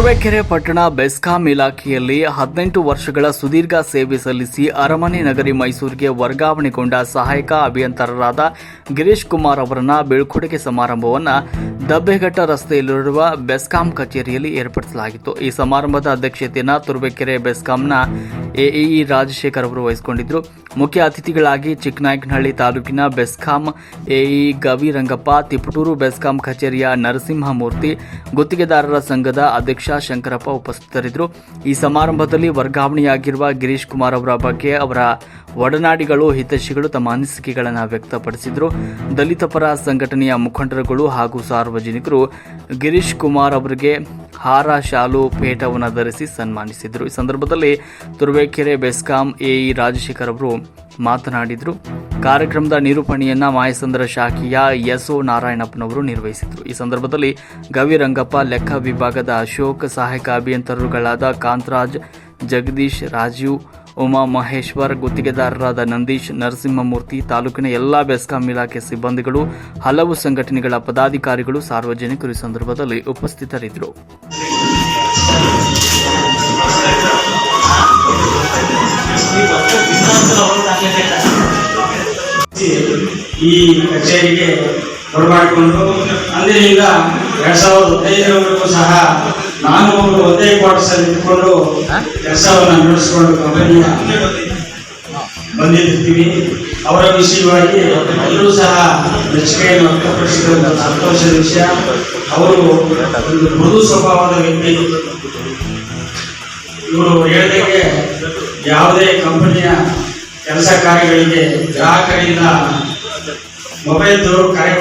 ತುರುವೇಕೆರೆ ಪಟ್ಟಣ ಬೆಸ್ಕಾಂ ಇಲಾಖೆಯಲ್ಲಿ ಹದಿನೆಂಟು ವರ್ಷಗಳ ಸುದೀರ್ಘ ಸೇವೆ ಸಲ್ಲಿಸಿ ಅರಮನೆ ನಗರಿ ಮೈಸೂರಿಗೆ ವರ್ಗಾವಣೆಗೊಂಡ ಸಹಾಯಕ ಅಭಿಯಂತರರಾದ ಗಿರೀಶ್ ಕುಮಾರ್ ಅವರನ್ನ ಬೀಳ್ಕೊಡುಗೆ ಸಮಾರಂಭವನ್ನು ದಬ್ಬೆಘಟ್ಟ ರಸ್ತೆಯಲ್ಲಿರುವ ಬೆಸ್ಕಾಂ ಕಚೇರಿಯಲ್ಲಿ ಏರ್ಪಡಿಸಲಾಗಿತ್ತು. ಈ ಸಮಾರಂಭದ ಅಧ್ಯಕ್ಷತೆಯನ್ನು ತುರುವೇಕೆರೆ ಬೆಸ್ಕಾಂನ ಎಇಇ ರಾಜಶೇಖರ್ ಅವರು ವಹಿಸಿಕೊಂಡಿದ್ದರು ಮುಖ್ಯ ಅತಿಥಿಗಳಾಗಿ ಚಿಕ್ಕನಾಯಕನಹಳ್ಳಿ ತಾಲೂಕಿನ ಬೆಸ್ಕಾಂ ಎಇ ಗವಿರಂಗಪ್ಪ ತಿಪಟೂರು ಬೆಸ್ಕಾಂ ಕಚೇರಿಯ ನರಸಿಂಹಮೂರ್ತಿ, ಗುತ್ತಿಗೆದಾರರ ಸಂಘದ ಅಧ್ಯಕ್ಷ ಶಂಕರಪ್ಪ ಉಪಸ್ಥಿತರಿದ್ದರು. ಈ ಸಮಾರಂಭದಲ್ಲಿ ವರ್ಗಾವಣೆಯಾಗಿರುವ ಗಿರೀಶ್ ಕುಮಾರ್ ಅವರ ಬಗ್ಗೆ ಅವರ ಒಡನಾಡಿಗಳು, ಹಿತೈಷಿಗಳು ತಮ್ಮ ಅನಿಸಿಕೆಗಳನ್ನು ವ್ಯಕ್ತಪಡಿಸಿದರು. ದಲಿತ ಪರ ಸಂಘಟನೆಯ ಮುಖಂಡರುಗಳು ಹಾಗೂ ಸಾರ್ವಜನಿಕರು ಗಿರೀಶ್ ಕುಮಾರ್ ಅವರಿಗೆ ಹಾರ ಶಾಲು ಪೇಟವನ್ನು ಧರಿಸಿ ಸನ್ಮಾನಿಸಿದರು. ಈ ಸಂದರ್ಭದಲ್ಲಿ ತುರುವೇಕೆರೆ ಬೆಸ್ಕಾಂ ಎಇ ರಾಜಶೇಖರ್ ಅವರು ಮಾತನಾಡಿದರು. ಕಾರ್ಯಕ್ರಮದ ನಿರೂಪಣೆಯನ್ನ ಮಾಯಸಂದ್ರ ಶಾಖೆಯ ಎಸ್ಒ ನಾರಾಯಣಪ್ಪನವರು ನಿರ್ವಹಿಸಿದರು. ಈ ಸಂದರ್ಭದಲ್ಲಿ ಗವಿರಂಗಪ್ಪ ಲೆಕ್ಕ ವಿಭಾಗದ ಅಶೋಕ್, ಸಹಾಯಕ ಅಭಿಯಂತರರುಗಳಾದ ಕಾಂತರಾಜ್, ಜಗದೀಶ್, ರಾಜೀವ್ ಉಮಾ ಮಹೇಶ್ವರ್, ಗುತ್ತಿಗೆದಾರರಾದ ನಂದೀಶ್, ನರಸಿಂಹಮೂರ್ತಿ, ತಾಲೂಕಿನ ಎಲ್ಲಾ ಬೆಸ್ಕಾಂ ಇಲಾಖೆ ಸಿಬ್ಬಂದಿಗಳು, ಹಲವು ಸಂಘಟನೆಗಳ ಪದಾಧಿಕಾರಿಗಳು ಸಾರ್ವಜನಿಕರು ಈ ಸಂದರ್ಭದಲ್ಲಿ ಉಪಸ್ಥಿತರಿದ್ದರು. ಈ ಕಚೇರಿಗೆ ಬರಮಾಡಿಕೊಂಡು ಅಂದಿನಿಂದ ಎರಡ್ ಸಾವಿರದ ಹದಿನೈದರವರೆಗೂ ಸಹ ನಾನು ಒಂದೇ ಕ್ವಾರ್ಟರ್ಸ್ ಅಲ್ಲಿ ಇಟ್ಕೊಂಡು ಕೆಲಸವನ್ನು ನಡೆಸಿಕೊಂಡು ಕಂಪನಿಯ ಬಂದಿರ್ತೀವಿ. ಅವರ ವಿಷಯವಾಗಿ ಎಲ್ಲರೂ ಸಹ ಮೆಚ್ಚುಗೆಯನ್ನು ವ್ಯಕ್ತಪಡಿಸಿದ ಸಂತೋಷದ ವಿಷಯ. ಅವರು ಒಂದು ಮೃದು ಸ್ವಭಾವದ ವ್ಯಕ್ತಿ. ಇವರು ಹೇಳಿದಂಗೆ ಯಾವುದೇ ಕಂಪನಿಯ ಕೆಲಸ ಕಾರ್ಯಗಳಿಗೆ ಗ್ರಾಹಕರಿಂದ ಮೊಬೈಲ್ ಕಾರ್ಯ